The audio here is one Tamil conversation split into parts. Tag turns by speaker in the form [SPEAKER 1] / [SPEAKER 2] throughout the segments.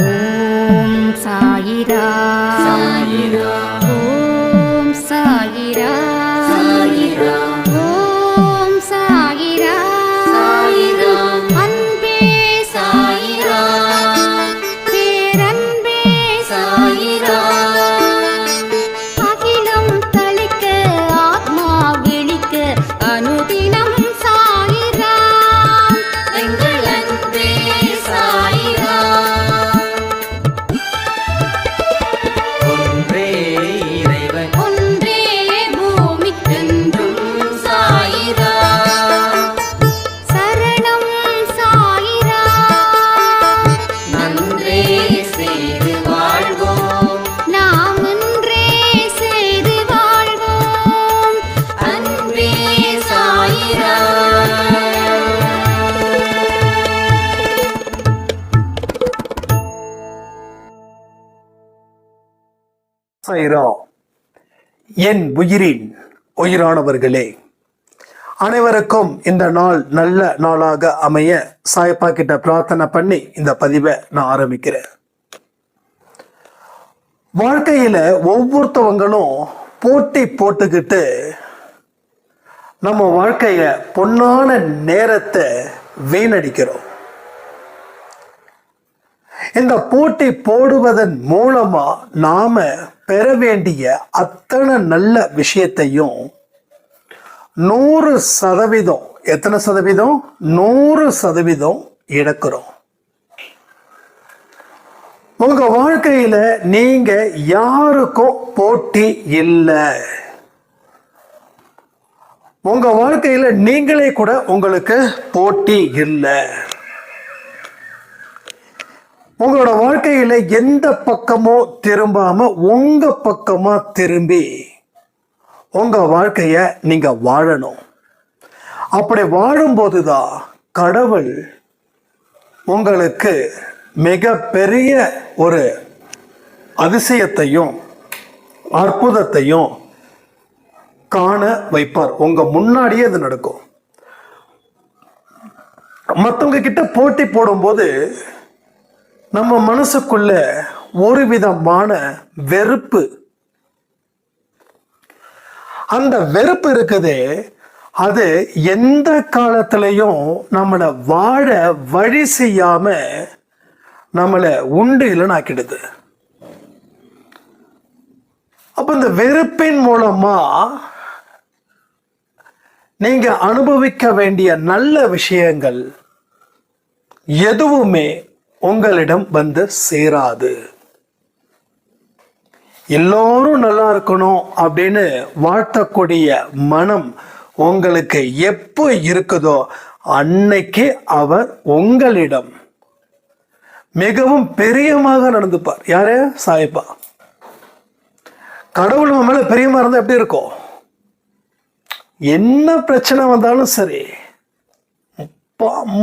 [SPEAKER 1] ஓம் சாயிரா
[SPEAKER 2] சாயிரா
[SPEAKER 1] ஓம்
[SPEAKER 3] என் உயிரின் உயிரானவர்களே அனைவருக்கும் இந்த நாள் நல்ல நாளாக அமைய சாயப்பா கிட்ட பிரார்த்தனை பண்ணி இந்த பதிவை நான் ஆரம்பிக்கிறேன். வாழ்க்கையில ஒவ்வொருத்தவங்களும் போட்டி போட்டுக்கிட்டு நம்ம வாழ்க்கைய பொன்னான நேரத்தை வீணடிக்கிறோம். இந்த போட்டி போடுவதன் மூலமா நாம பெற வேண்டிய அத்தனை நல்ல விஷயத்தையும் நூறு சதவீதம் எத்தனை சதவீதம்? நூறு சதவீதம் இழக்கிறோம். உங்க வாழ்க்கையில நீங்க யாருக்கும் போட்டி இல்லை. உங்க வாழ்க்கையில நீங்களே கூட உங்களுக்கு போட்டி இல்லை. உங்களோட வாழ்க்கையில எந்த பக்கமோ திரும்பாம உங்க பக்கமா திரும்பி உங்க வாழ்க்கைய நீங்க வாழணும். அப்படி வாழும்போது தான் கடவுள் உங்களுக்கு மிக பெரிய ஒரு அதிசயத்தையும் அற்புதத்தையும் காண வைப்பார். உங்க முன்னாடியே அது நடக்கும். மற்றவங்க கிட்ட போட்டி போடும்போது நம்ம மனசுக்குள்ள ஒரு விதமான வெறுப்பு. அந்த வெறுப்பு இருக்குது அது எந்த காலத்திலையும் நம்மளை வாழ வழி செய்யாம நம்மளை உண்டு இல்லைன்னு ஆக்கிடுது. அப்ப இந்த வெறுப்பின் மூலமா நீங்க அனுபவிக்க வேண்டிய நல்ல விஷயங்கள் எதுவுமே உங்களிடம் வந்து சேராது. எல்லோரும் நல்லா இருக்கணும் அப்படின்னு வாழ்த்தக்கூடிய மனம் உங்களுக்கு எப்போ இருக்குதோ அன்னைக்கு அவர் உங்களிடம். மிகவும் பெரியமாக நடந்துப்பார். யாரு? சாயப்பா. கடவுள் மேல பெரியமா இருந்தா எப்படி இருக்கும்? என்ன பிரச்சனை வந்தாலும் சரி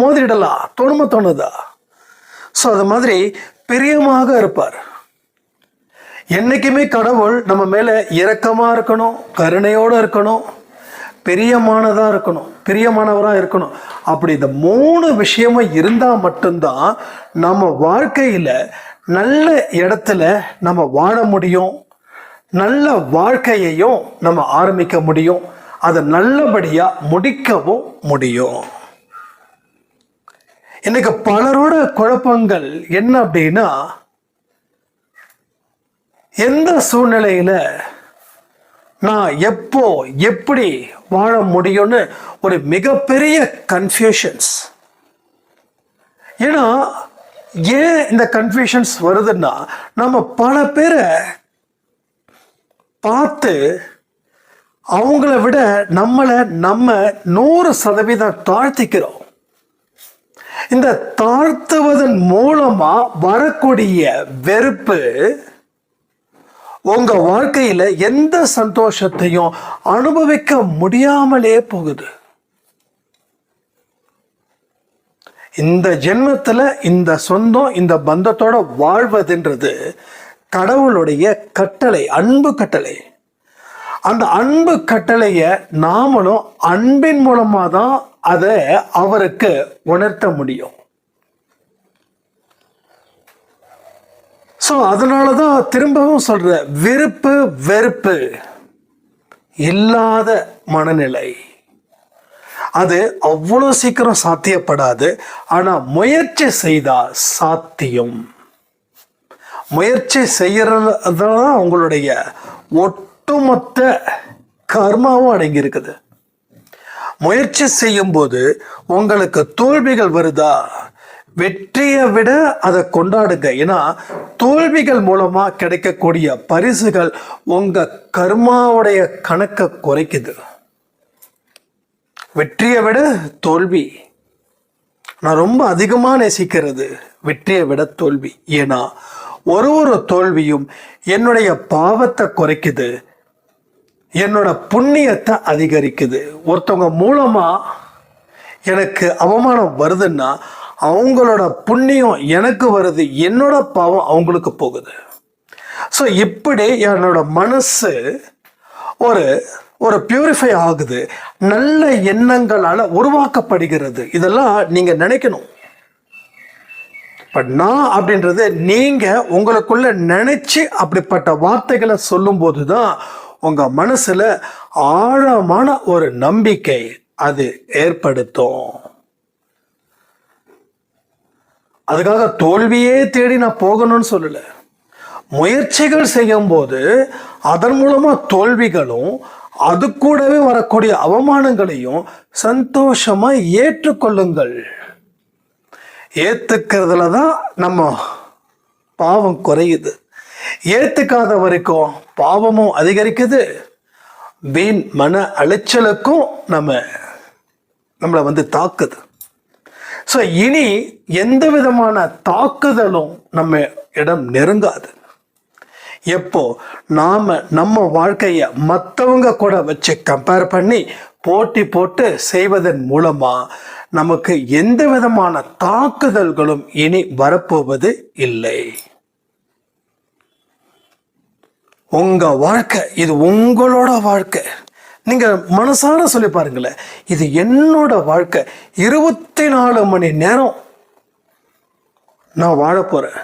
[SPEAKER 3] மோதிடலாம். தோணுமா தோணுதா? ஸோ அது மாதிரி பிரியமாக இருப்பார். என்றைக்குமே கடவுள் நம்ம மேலே இரக்கமாக இருக்கணும் கருணையோடு இருக்கணும் பிரியமானதாக இருக்கணும் பிரியமானவராக இருக்கணும். அப்படி இந்த மூணு விஷயமும் இருந்தால் மட்டும்தான் நம்ம வாழ்க்கையில் நல்ல இடத்துல நம்ம வாழ முடியும். நல்ல வாழ்க்கையையும் நம்ம ஆரம்பிக்க முடியும். அதை நல்லபடியாக முடிக்கவும் முடியும். இன்னைக்கு பலரோட குழப்பங்கள் என்ன அப்படின்னா எந்த சூழ்நிலையில நான் எப்போ எப்படி வாழ முடியும்னு ஒரு மிகப்பெரிய கன்ஃபியூஷன்ஸ் ஏன்னா ஏன் இந்த கன்ஃபியூஷன்ஸ் வருதுன்னா நம்ம பல பேரை பார்த்து அவங்கள விட நம்மளை நம்ம நூறு சதவீதம் தாழ்த்திக்கிறோம். இந்த தாழ்த்துவதன் மூலமா வரக்கூடிய வெறுப்பு உங்க வாழ்க்கையில எந்த சந்தோஷத்தையும் அனுபவிக்க முடியாமலே போகுது. இந்த ஜென்மத்துல இந்த சொந்தம் இந்த பந்தத்தோட வாழ்வதுன்றது கடவுளுடைய கட்டளை அன்பு கட்டளை. அந்த அன்பு கட்டளையை நாமளும் அன்பின் மூலமா தான் அதை அவருக்கு உணர்த்த முடியும். ஸோ அதனால தான் திரும்பவும் சொல்ற விருப்பு வெறுப்பு இல்லாத மனநிலை. அது அவ்வளோ சீக்கிரம் சாத்தியப்படாது. ஆனால் முயற்சி செய்தால் சாத்தியம். முயற்சி செய்கிறதான் தான் ஒட்டுமொத்த கர்மாவும் அடங்கியிருக்குது. முயற்சி முயற்சி செய்யும்போது உங்களுக்கு தோல்விகள் வருதா? வெற்றியை விட அதை கொண்டாடுங்க. ஏன்னா தோல்விகள் மூலமாக கிடைக்கக்கூடிய பரிசுகள் உங்கள் கர்மாவுடைய கணக்கை குறைக்குது. வெற்றியை விட தோல்வி. நான் ரொம்ப அதிகமாக நேசிக்கிறது வெற்றியை விட தோல்வி. ஏன்னா ஒரு ஒரு தோல்வியும் என்னுடைய பாவத்தை குறைக்குது. என்னோட புண்ணியத்தை அதிகரிக்குது. ஒருத்தவங்க மூலமா எனக்கு அவமானம் வருதுன்னா அவங்களோட புண்ணியம் எனக்கு வருது என்னோட பாவம் அவங்களுக்கு போகுது. ஸோ இப்படி என்னோட மனசு ஒரு ஒரு பியூரிஃபை ஆகுது. நல்ல எண்ணங்களால் உருவாக்கப்படுகிறது. இதெல்லாம் நீங்கள் நினைக்கணும். பட் நான் அப்படின்றது நீங்கள் உங்களுக்குள்ள நினச்சி அப்படிப்பட்ட வார்த்தைகளை சொல்லும்போது தான் உங்கள் மனசில் ஆழமான ஒரு நம்பிக்கை அது ஏற்படுத்தும். அதுக்காக தோல்வியே தேடி நான் போகணும்னு சொல்லலை. முயற்சிகள் செய்யும்போது அதன் மூலமாக தோல்விகளும் அது கூடவே வரக்கூடிய அவமானங்களையும் சந்தோஷமாக ஏற்றுக்கொள்ளுங்கள். ஏற்றுக்கிறதுல தான் நம்ம பாவம் குறையுது. ஏற்றுக்காத வரைக்கும் பாவமும் அதிகரிக்குது. வீண் மன அலைச்சலுக்கும் நம்ம நம்மளை வந்து தாக்குது. ஸோ இனி எந்த விதமான தாக்குதலும் நம்ம இடம் நெருங்காது. எப்போ? நாம நம்ம வாழ்க்கையை மற்றவங்க கூட வச்சு கம்பேர் பண்ணி போட்டி போட்டு செய்வதன் மூலமாக நமக்கு எந்த விதமான தாக்குதல்களும் இனி வரப்போவது இல்லை. உங்க வாழ்க்கை இது உங்களோட வாழ்க்கை. நீங்க மனசார சொல்லி பாருங்களேன். இது என்னோட வாழ்க்கை. இருபத்தி நாலு மணி நேரம் நான் வாழ போறேன்.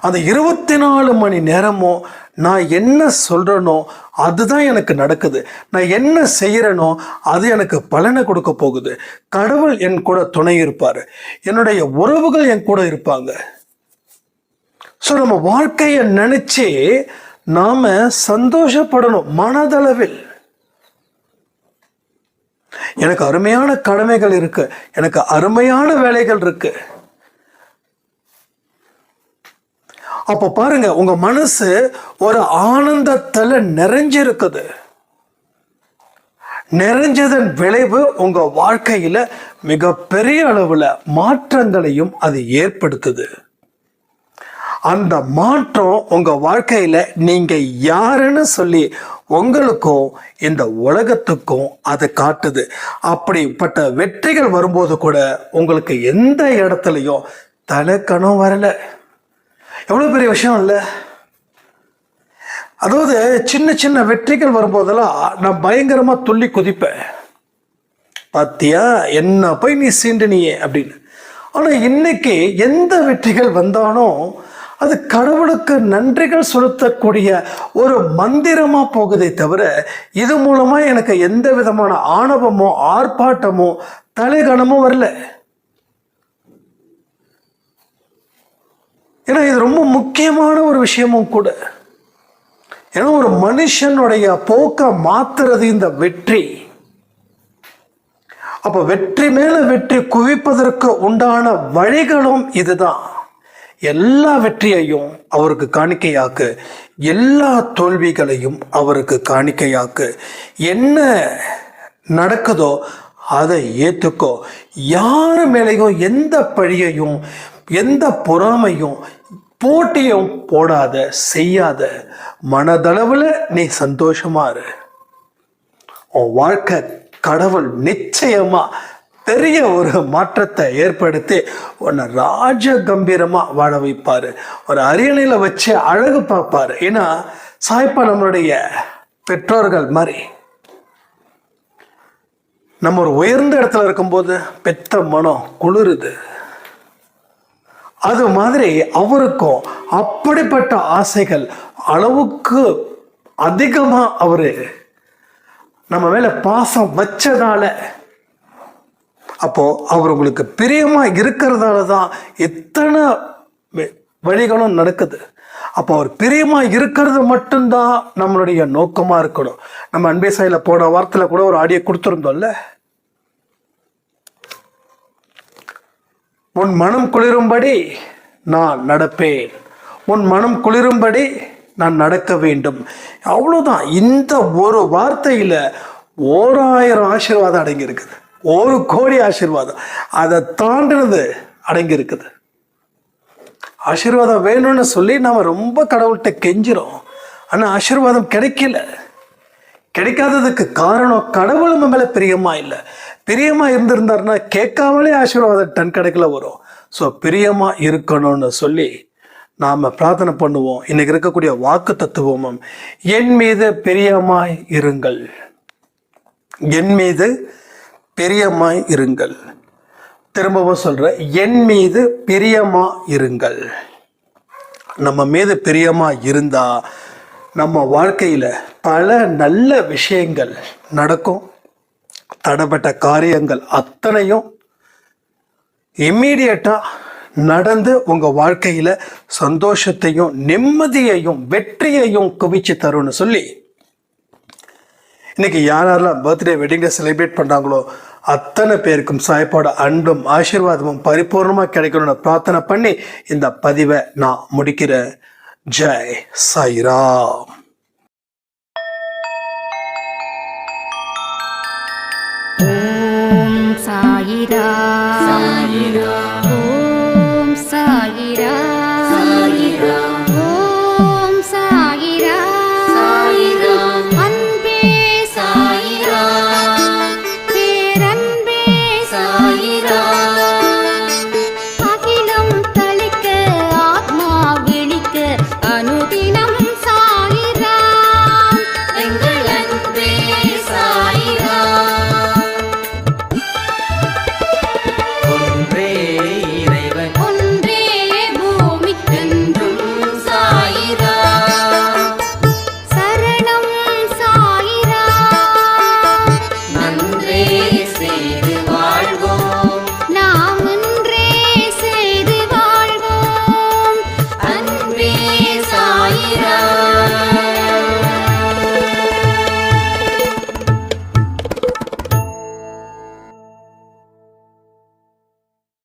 [SPEAKER 3] அந்த இருபத்தி நாலு மணி நேரமும் நான் என்ன சொல்றேனோ அதுதான் எனக்கு நடக்குது. நான் என்ன செய்யறேனோ அது எனக்கு பலனை கொடுக்க போகுது. கடவுள் என் கூட துணை இருப்பார். என்னுடைய உறவுகள் என் கூட இருப்பாங்க. ஸோ நம்ம வாழ்க்கையை நினச்சி நாம் சந்தோஷப்படணும் மனதளவில். எனக்கு அருமையான கடமைகள் இருக்கு. எனக்கு அருமையான வேலைகள் இருக்கு. அப்போ பாருங்க உங்க மனசு ஒரு ஆனந்தத்துல நிறைஞ்சிருக்குது. நிறைஞ்சதன் விளைவு உங்க வாழ்க்கையில மிகப்பெரிய அளவுல மாற்றங்களையும் அது ஏற்படுத்துது. அந்த மாற்றம் உங்கள் வாழ்க்கையில் நீங்கள் யாருன்னு சொல்லி உங்களுக்கும் இந்த உலகத்துக்கும் அது காட்டுது. அப்படிப்பட்ட வெற்றிகள் வரும்போது கூட உங்களுக்கு எந்த இடத்துலையும் தலைக்கணும் வரலை. எவ்வளோ பெரிய விஷயம் இல்லை? அதாவது சின்ன சின்ன வெற்றிகள் வரும்போதெல்லாம் நான் பயங்கரமாக துள்ளி குதிப்பேன். பாத்தியா என்ன போய் நீ சீண்டினியே அப்படின்னு. ஆனால் இன்னைக்கு எந்த வெற்றிகள் வந்தாலும் அது கடவுளுக்கு நன்றிகள் செலுத்தக்கூடிய ஒரு மந்திரமாக போகுதே தவிர இது மூலமாக எனக்கு எந்த விதமான ஆணவமோ ஆர்ப்பாட்டமோ தலைகணமோ வரல. ஏன்னா இது ரொம்ப முக்கியமான ஒரு விஷயமும் கூட. ஏன்னா ஒரு மனுஷனுடைய போக்கை மாத்துறது இந்த வெற்றி. அப்போ வெற்றி மேலே வெற்றி குவிப்பதற்கு உண்டான வழிகளும் இதுதான். எல்லா வெற்றியையும் அவருக்கு காணிக்கையாக்கு எல்லா தோல்விகளையும் அவருக்கு காணிக்கையாக்கு. என்ன நடக்குதோ அதை ஏற்றுக்கோ யார் மேலேயும் எந்த பழியையும் எந்த பொறாமையும் போட்டியும் போடாத செய்யாத மனதளவில் நீ சந்தோஷமா இரு. உன் வாழ்க்கை கடவுள் நிச்சயமா பெரிய ஒரு மாற்றத்தை ஏற்படுத்தி உன்னை ராஜ கம்பீரமாக வாழ வைப்பார். ஒரு அரியணையில் வச்சு அழகு பார்ப்பாரு. ஏன்னா சாய்ப்பா நம்மளுடைய பெற்றோர்கள் மாதிரி. நம்ம ஒரு உயர்ந்த இடத்துல இருக்கும்போது பெத்த மனம் குளிருது. அது மாதிரி அவருக்கும் அப்படிப்பட்ட ஆசைகள் அளவுக்கு அதிகமாக அவர் நம்ம மேலே பாசம் வச்சதால அப்போது அவர் உங்களுக்கு பிரியமாக இருக்கிறதால தான் எத்தனை வழிகளும் நடக்குது. அப்போ அவர் பிரியமாக இருக்கிறது மட்டும்தான் நம்மளுடைய நோக்கமாக இருக்கணும். நம்ம அன்பே சாயில போன வாரத்தில் கூட ஒரு ஆடியோ கொடுத்துருந்தோம்ல? உன் மனம் குளிரும்படி நான் நடப்பேன். உன் மனம் குளிரும்படி நான் நடக்க வேண்டும். அவ்வளோதான் இந்த ஒரு வார்த்தையில் ஓராயிரம் ஆசீர்வாதம் அடங்கியிருக்குது. ஒரு கோடி ஆசீர்வாதம். அதை தாண்டினது அடங்கி இருக்குது ஆசீர்வாதம் வேணும்னு சொல்லி நாம ரொம்ப கடவுள்கிட்ட கெஞ்சிரும் ஆனால் ஆசீர்வாதம் கிடைக்கல. கிடைக்காததுக்கு காரணம் கடவுள் நம்ம மேலே பிரியமா இல்லை. பிரியமா இருந்திருந்தாருன்னா கேட்காமலே ஆசீர்வாதம் டன் கணக்கில் வரும். ஸோ பிரியமா இருக்கணும்னு சொல்லி நாம பிரார்த்தனை பண்ணுவோம். இன்னைக்கு இருக்கக்கூடிய வாக்கு தத்துவமும் என் மீது பிரியமாய் இருங்கள். என் மீது பிரியமாய் இருங்கள். திரும்பவும் சொல்கிறேன் என் மீது பிரியமா இருங்கள். நம்ம மீது பிரியமா இருந்தா நம்ம வாழ்க்கையில பல நல்ல விஷயங்கள் நடக்கும். தடைப்பட்ட காரியங்கள் அத்தனையும் இம்மீடியட்டா நடந்து உங்க வாழ்க்கையில சந்தோஷத்தையும் நிம்மதியையும் வெற்றியையும் குவிச்சு தரும்னு சொல்லி இன்னைக்கு யார் யாரெல்லாம் பர்த்டே வெட்டிங் டே செலிப்ரேட் பண்றாங்களோ அத்தனை பேருக்கும் சாய்ப்பாடு அன்பும் ஆசீர்வாதமும் பரிபூர்ணமா கிடைக்கணும்னு பிரார்த்தனை பண்ணி இந்த பதிவை நான் முடிக்கிறேன். ஜெய் சாய்ராம்.
[SPEAKER 1] ஓம் சாயிரா
[SPEAKER 2] சாயிரா